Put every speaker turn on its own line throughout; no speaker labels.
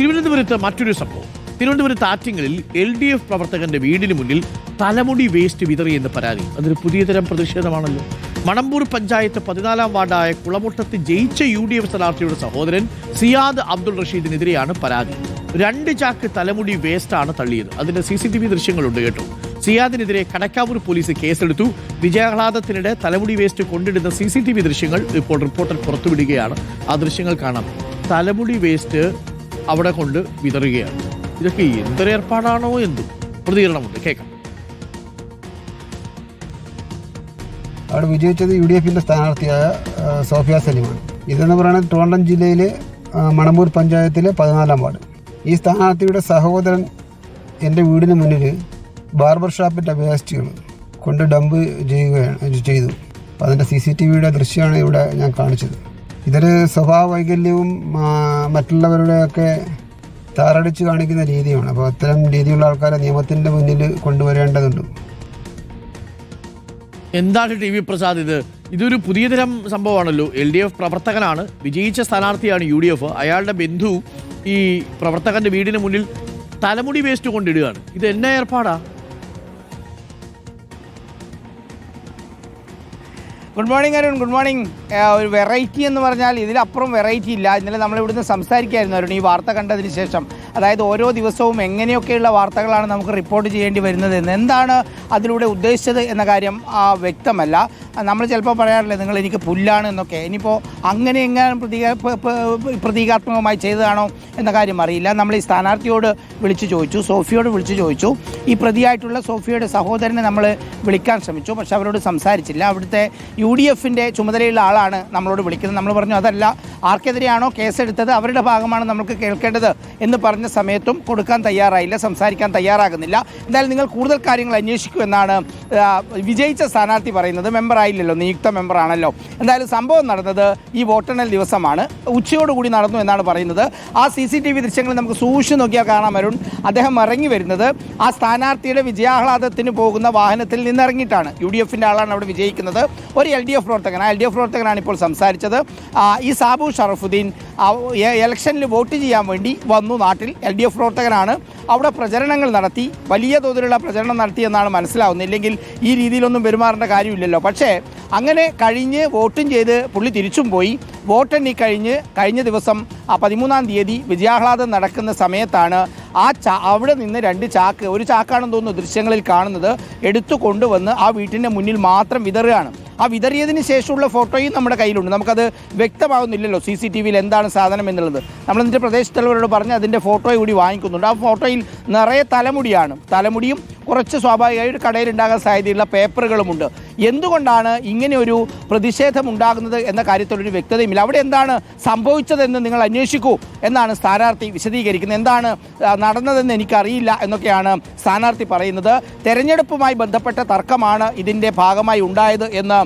തിരുവനന്തപുരത്ത് മറ്റൊരു സംഭവം. തിരുവനന്തപുരത്ത് ആറ്റിങ്ങലിൽ എൽ ഡി എഫ് പ്രവർത്തകന്റെ വീടിന് മുന്നിൽ തലമുടി വേസ്റ്റ് വിതറി വിതറിയെന്ന് പരാതി. അതൊരു പുതിയ തരം പ്രതിഷേധമാണല്ലോ. മണമ്പൂർ പഞ്ചായത്ത് പതിനാലാം വാർഡായ കുളമുട്ടത്ത് ജയിച്ച യു ഡി എഫ് സ്ഥാനാർത്ഥിയുടെ സഹോദരൻ സിയാദ് അബ്ദുൾ റഷീദിനെതിരെയാണ് പരാതി. രണ്ട് ചാക്ക് തലമുടി വേസ്റ്റാണ് തള്ളിയത്. അതിന്റെ സി സി ടി വി ദൃശ്യങ്ങളുണ്ട് കേട്ടോ. സിയാദിനെതിരെ കടക്കാവൂർ പോലീസ് കേസെടുത്തു. വിജയാഹ്ലാദത്തിനിടെ തലമുടി വേസ്റ്റ് കൊണ്ടിടുന്ന സി സി ടി വി ദൃശ്യങ്ങൾ ഇപ്പോൾ റിപ്പോർട്ടർ പുറത്തുവിടുകയാണ്. ആ ദൃശ്യങ്ങൾ കാണാം. തലമുടി വേസ്റ്റ് അവിടെ കൊണ്ട് വിതറുകയാണ്. ഇതൊക്കെ എന്തൊരേർപ്പാടാണോ എന്തും. പ്രതികരണമുണ്ട്. കേൾക്കാം.
അവിടെ വിജയിച്ചത് യു ഡി എഫിന്റെ സ്ഥാനാർത്ഥിയായ സോഫിയ സലിമാണ്. ഇതെന്ന് പറയുന്നത് ട്രിവാൻഡ്രം ജില്ലയിലെ മണമ്പൂർ പഞ്ചായത്തിലെ പതിനാലാം വാർഡ്. ഈ സ്ഥാനാർത്ഥിയുടെ സഹോദരൻ എന്റെ വീടിന് മുന്നിൽ ബാർബർ ഷാപ്പിന്റെ വേസ്റ്റുകൾ കൊണ്ട് ഡംപ് ചെയ്യുകയാണ് ചെയ്തു. അതിന്റെ സി സി ടി വിയുടെ ദൃശ്യമാണ് ഇവിടെ ഞാൻ കാണിച്ചത്. ഇതൊരു സ്വഭാവ വൈകല്യവും മറ്റുള്ളവരുടെയൊക്കെ താറടിച്ച് കാണിക്കുന്ന രീതിയാണ്. അപ്പോൾ അത്തരം രീതിയിലുള്ള ആൾക്കാരെ നിയമത്തിന്റെ മുന്നിൽ കൊണ്ടുവരേണ്ടതുണ്ട്.
എന്താണ് ടി വി പ്രസാദ് ഇത്? ഇതൊരു പുതിയ തരം സംഭവമാണല്ലോ. എൽ ഡി എഫ് പ്രവർത്തകനാണ് വിജയിച്ച സ്ഥാനാർത്ഥിയാണ് യു ഡി എഫ്. അയാളുടെ ബന്ധു ഈ പ്രവർത്തകന്റെ വീടിന് മുന്നിൽ തലമുടി വേസ്റ്റ് കൊണ്ടിടുകയാണ്. ഇത് എന്നാ ഏർപ്പാടാ?
Good morning Arun good morning ഒരു വെറൈറ്റി എന്ന് പറഞ്ഞാൽ ഇതിലപ്പുറം വെറൈറ്റി ഇല്ല. ഇന്നലെ നമ്മൾ ഇവിടുന്ന് സംസാരിക്കായിരുന്നു അരുൺ ഈ വാർത്ത കണ്ടതിന് ശേഷം. അതായത് ഓരോ ദിവസവും എങ്ങനെയൊക്കെയുള്ള വാർത്തകളാണ് നമുക്ക് റിപ്പോർട്ട് ചെയ്യേണ്ടി വരുന്നത് എന്താണ് അതിലൂടെ ഉദ്ദേശിച്ചത് എന്ന കാര്യം വ്യക്തമല്ല. നമ്മൾ ചിലപ്പോൾ പറയാറില്ലേ നിങ്ങൾ എനിക്ക് പുല്ലാണ് എന്നൊക്കെ. ഇനിയിപ്പോൾ അങ്ങനെ എങ്ങനെ പ്രതീക പ്രതീകാത്മകമായി ചെയ്തതാണോ എന്ന കാര്യം അറിയില്ല. നമ്മൾ ഈ സ്ഥാനാർത്ഥിയോട് വിളിച്ചു ചോദിച്ചു സോഫിയോട് വിളിച്ചു ചോദിച്ചു. ഈ പ്രതിയായിട്ടുള്ള സോഫിയയുടെ സഹോദരനെ നമ്മൾ വിളിക്കാൻ ശ്രമിച്ചു. പക്ഷെ അവരോട് സംസാരിച്ചില്ല. അവിടുത്തെ യു ഡി എഫിന്റെ ചുമതലയുള്ള ആളാണ് നമ്മളോട് വിളിക്കുന്നത്. നമ്മൾ പറഞ്ഞു അതല്ല ആർക്കെതിരെയാണോ കേസെടുത്തത്? അവരുടെ ഭാഗമാണ് നമുക്ക് കേൾക്കേണ്ടത്? എന്ന് പറഞ്ഞ സമയത്തും കൊടുക്കാൻ തയ്യാറായില്ല സംസാരിക്കാൻ തയ്യാറാകുന്നില്ല. എന്തായാലും നിങ്ങൾ കൂടുതൽ കാര്യങ്ങൾ അന്വേഷിക്കൂ എന്നാണ് വിജയിച്ച സ്ഥാനാർത്ഥി പറയുന്നത്. മെമ്പർ ആയില്ലല്ലോ നിയുക്ത മെമ്പറാണല്ലോ എന്തായാലും സംഭവം നടന്നത് ഈ വോട്ടെണ്ണൽ ദിവസമാണ്. ഉച്ചയോടുകൂടി നടന്നു എന്നാണ് പറയുന്നത്. ആ സി സി ടി വി ദൃശ്യങ്ങൾ നമുക്ക് സൂക്ഷിച്ചു നോക്കിയാൽ കാണാൻ വരും അദ്ദേഹം ഇറങ്ങി വരുന്നത് ആ സ്ഥാനാർത്ഥിയുടെ വിജയാഹ്ലാദത്തിന് പോകുന്ന വാഹനത്തിൽ നിന്നിറങ്ങിയിട്ടാണ്. യു ഡി എഫിന്റെ ആളാണ് അവിടെ വിജയിക്കുന്നത്. ഒരു എൽ ഡി എഫ് പ്രവർത്തകൻ ആ എൽ ഡി എഫ് പ്രവർത്തകനാണ് ഇപ്പോൾ സംസാരിച്ചത്. ഈ സാബു ഷറഫുദ്ദീൻ ഇലക്ഷനിൽ വോട്ട് ചെയ്യാൻ വേണ്ടി വന്നു നാട്ടിൽ. എൽ ഡി എഫ് പ്രവർത്തകനാണ്. അവിടെ പ്രചരണങ്ങൾ നടത്തി വലിയ തോതിലുള്ള പ്രചരണം നടത്തിയെന്നാണ് മനസ്സിലാവുന്നത്. ഇല്ലെങ്കിൽ ഈ രീതിയിലൊന്നും പെരുമാറേണ്ട കാര്യമില്ലല്ലോ. പക്ഷേ അങ്ങനെ കഴിഞ്ഞ് വോട്ടും ചെയ്ത് പുള്ളി തിരിച്ചും പോയി. വോട്ടെണ്ണി കഴിഞ്ഞ് കഴിഞ്ഞ ദിവസം ആ പതിമൂന്നാം തീയതി വിജയാഹ്ലാദം നടക്കുന്ന സമയത്താണ് ആ ചാ അവിടെ നിന്ന് രണ്ട് ചാക്ക് ഒരു ചാക്കാണെന്ന് തോന്നുന്നു ദൃശ്യങ്ങളിൽ കാണുന്നത് എടുത്തു കൊണ്ടുവന്ന് ആ വീട്ടിന്റെ മുന്നിൽ മാത്രം വിതറുകയാണ്. ആ വിതറിയതിന് ശേഷമുള്ള ഫോട്ടോയും നമ്മുടെ കയ്യിലുണ്ട്. നമുക്കത് വ്യക്തമാകുന്നില്ലല്ലോ സി സി ടി വിയിൽ എന്താണ് സാധനം എന്നുള്ളത്. നമ്മൾ എന്നിട്ട് പ്രദേശത്തുള്ളവരോട് പറഞ്ഞ് അതിന്റെ ഫോട്ടോ കൂടി വാങ്ങിക്കുന്നുണ്ട്. ആ ഫോട്ടോയിൽ നിറയെ തലമുടിയാണ്. തലമുടിയും കുറച്ച് സ്വാഭാവികമായിട്ട് കടയിൽ ഉണ്ടാകാൻ സാധ്യതയുള്ള പേപ്പറുകളുമുണ്ട്. എന്തുകൊണ്ടാണ് ഇങ്ങനെ ഒരു പ്രതിഷേധം ഉണ്ടാകുന്നത് എന്ന കാര്യത്തിലൊരു വ്യക്തതയുമില്ല. അവിടെ എന്താണ് സംഭവിച്ചതെന്ന് നിങ്ങൾ അന്വേഷിക്കൂ എന്നാണ് സ്ഥാനാർത്ഥി വിശദീകരിക്കുന്നത്. എന്താണ് നടന്നതെന്ന് എനിക്കറിയില്ല എന്നൊക്കെയാണ് സ്ഥാനാർത്ഥി പറയുന്നത്. തെരഞ്ഞെടുപ്പുമായി ബന്ധപ്പെട്ട തർക്കമാണ് ഇതിന്റെ ഭാഗമായി ഉണ്ടായത് എന്ന്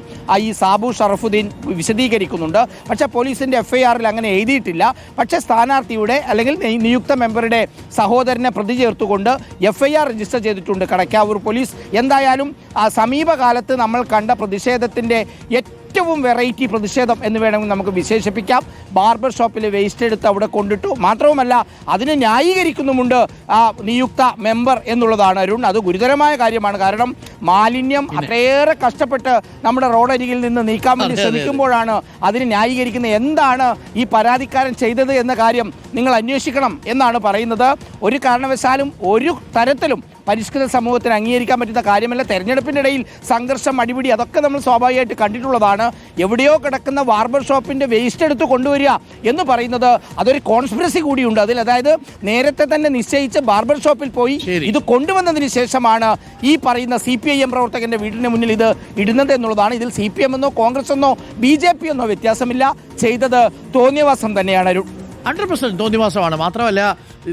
ഈ സാബു ഷറഫുദ്ദീൻ വിശദീകരിക്കുന്നുണ്ട്. പക്ഷേ പോലീസിന്റെ എഫ്ഐആറിൽ അങ്ങനെ എഴുതിയിട്ടില്ല. പക്ഷേ സ്ഥാനാർത്ഥിയുടെ അല്ലെങ്കിൽ നിയുക്ത മെമ്പറുടെ സഹോദരനെ പ്രതി ചേർത്തുകൊണ്ട് എഫ് ഐ ആർ രജിസ്റ്റർ ചെയ്തിട്ടുണ്ട് കടക്കാവൂർ പോലീസ്. എന്തായാലും ആ സമീപകാലത്ത് നമ്മൾ കണ്ട പ്രതിഷേധത്തിന്റെ ഏറ്റവും വെറൈറ്റി പ്രതിഷേധം എന്ന് വേണമെങ്കിൽ നമുക്ക് വിശേഷിപ്പിക്കാം. ബാർബർ ഷോപ്പിൽ വേസ്റ്റ് എടുത്ത് അവിടെ കൊണ്ടിട്ടു. മാത്രവുമല്ല അതിനെ ന്യായീകരിക്കുന്നുമുണ്ട് ആ നിയുക്ത മെമ്പർ എന്നുള്ളതാണ് അരുൺ. അത് ഗുരുതരമായ കാര്യമാണ്. കാരണം മാലിന്യം അത്രയേറെ കഷ്ടപ്പെട്ട് നമ്മുടെ റോഡരികിൽ നിന്ന് നീക്കാൻ വേണ്ടി. ശ്രമിക്കുമ്പോഴാണ് അതിന് ന്യായീകരിക്കുന്നത് എന്താണ് ഈ പരാതിക്കാരൻ ചെയ്തത് എന്ന കാര്യം നിങ്ങൾ അന്വേഷിക്കണം എന്നാണ് പറയുന്നത്. ഒരു കാരണവശാലും ഒരു തരത്തിലും പരിഷ്കൃത സമൂഹത്തിന് അംഗീകരിക്കാൻ പറ്റുന്ന കാര്യമല്ല. തെരഞ്ഞെടുപ്പിന്റെ ഇടയിൽ സംഘർഷം അടിപിടി അതൊക്കെ നമ്മൾ സ്വാഭാവികമായിട്ട് കണ്ടിട്ടുള്ളതാണ്. എവിടെയോ കിടക്കുന്ന വാർബർ ഷോപ്പിന്റെ വേസ്റ്റ് എടുത്ത് കൊണ്ടുവരിക എന്ന് പറയുന്നത് അതൊരു കോൺസ്പിറസി കൂടിയുണ്ട്. അതിൽ അതായത് നേരത്തെ തന്നെ നിശ്ചയിച്ച് ബാർബർ ഷോപ്പിൽ പോയി ഇത് കൊണ്ടുവന്നതിന് ശേഷമാണ് ഈ പറയുന്ന സി പി ഐ എം വീടിന് മുന്നിൽ ഇത് ഇടുന്നത് എന്നുള്ളതാണ്. ഇതിൽ സി പി എം എന്നോ കോൺഗ്രസ് എന്നോ ബി ജെ പി എന്നോ വ്യത്യാസമില്ല. ചെയ്തത് തോന്നിയവാസം തന്നെയാണ് അരുൺ.
Hundred percent തോന്നിവാസമാണ്. മാത്രമല്ല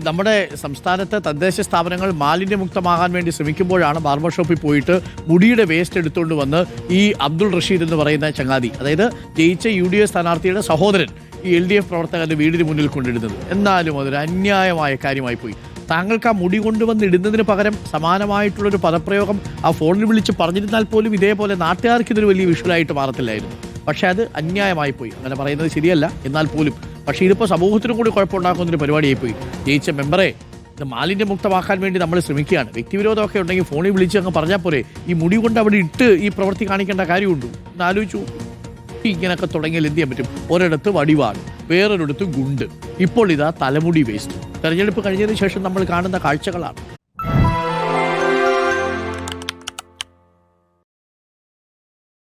നമ്മുടെ സംസ്ഥാനത്തെ തദ്ദേശ സ്ഥാപനങ്ങൾ മാലിന്യമുക്തമാകാൻ വേണ്ടി ശ്രമിക്കുമ്പോഴാണ് ബാർബർ ഷോപ്പിൽ പോയിട്ട് മുടിയുടെ വേസ്റ്റ് എടുത്തുകൊണ്ട് വന്ന് ഈ അബ്ദുൾ റഷീദ് എന്ന് പറയുന്ന ചങ്ങാതി അതായത് ജയിച്ച യു ഡി എഫ് സ്ഥാനാർത്ഥിയുടെ സഹോദരൻ ഈ എൽ ഡി എഫ് പ്രവർത്തകന്റെ വീടിന് മുന്നിൽ കൊണ്ടിടുന്നത്. എന്നാലും അതൊരു അന്യായമായ കാര്യമായി പോയി. താങ്കൾക്ക് ആ മുടി കൊണ്ടുവന്ന് ഇടുന്നതിന് പകരം സമാനമായിട്ടുള്ളൊരു പദപ്രയോഗം ആ ഫോണിൽ വിളിച്ച് പറഞ്ഞിരുന്നാൽ പോലും ഇതേപോലെ നാട്ടുകാർക്ക് ഇതൊരു വലിയ വിഷ്വലായിട്ട് മാറത്തില്ലായിരുന്നു. പക്ഷേ അത് അന്യായമായി പോയി. അങ്ങനെ പറയുന്നത് ശരിയല്ല. എന്നാൽ പോലും പക്ഷേ ഇതിപ്പോൾ സമൂഹത്തിനും കൂടി കുഴപ്പമുണ്ടാക്കുന്ന ഒരു പരിപാടിയായി പോയി. ജയിച്ച മെമ്പറെ ഇത് മാലിന്യമുക്തമാക്കാൻ വേണ്ടി നമ്മൾ ശ്രമിക്കുകയാണ്. വ്യക്തിവിരോധമൊക്കെ ഉണ്ടെങ്കിൽ ഫോണിൽ വിളിച്ച് അങ്ങ് പറഞ്ഞാൽ പോരെ. ഈ മുടി കൊണ്ട് അവിടെ ഇട്ട് ഈ പ്രവൃത്തി കാണിക്കേണ്ട കാര്യമുണ്ടോ? എന്ന് ആലോചിച്ചു ഇങ്ങനെയൊക്കെ തുടങ്ങിയാൽ എന്ത് ചെയ്യാൻ പറ്റും? ഒരിടത്ത് വടിവാൾ വേറൊരിടത്ത് ഗുണ്ട്. ഇപ്പോൾ ഇതാ തലമുടി വേസ്റ്റ് തെരഞ്ഞെടുപ്പ് കഴിഞ്ഞതിന് ശേഷം നമ്മൾ കാണുന്ന കാഴ്ചകളാണ്.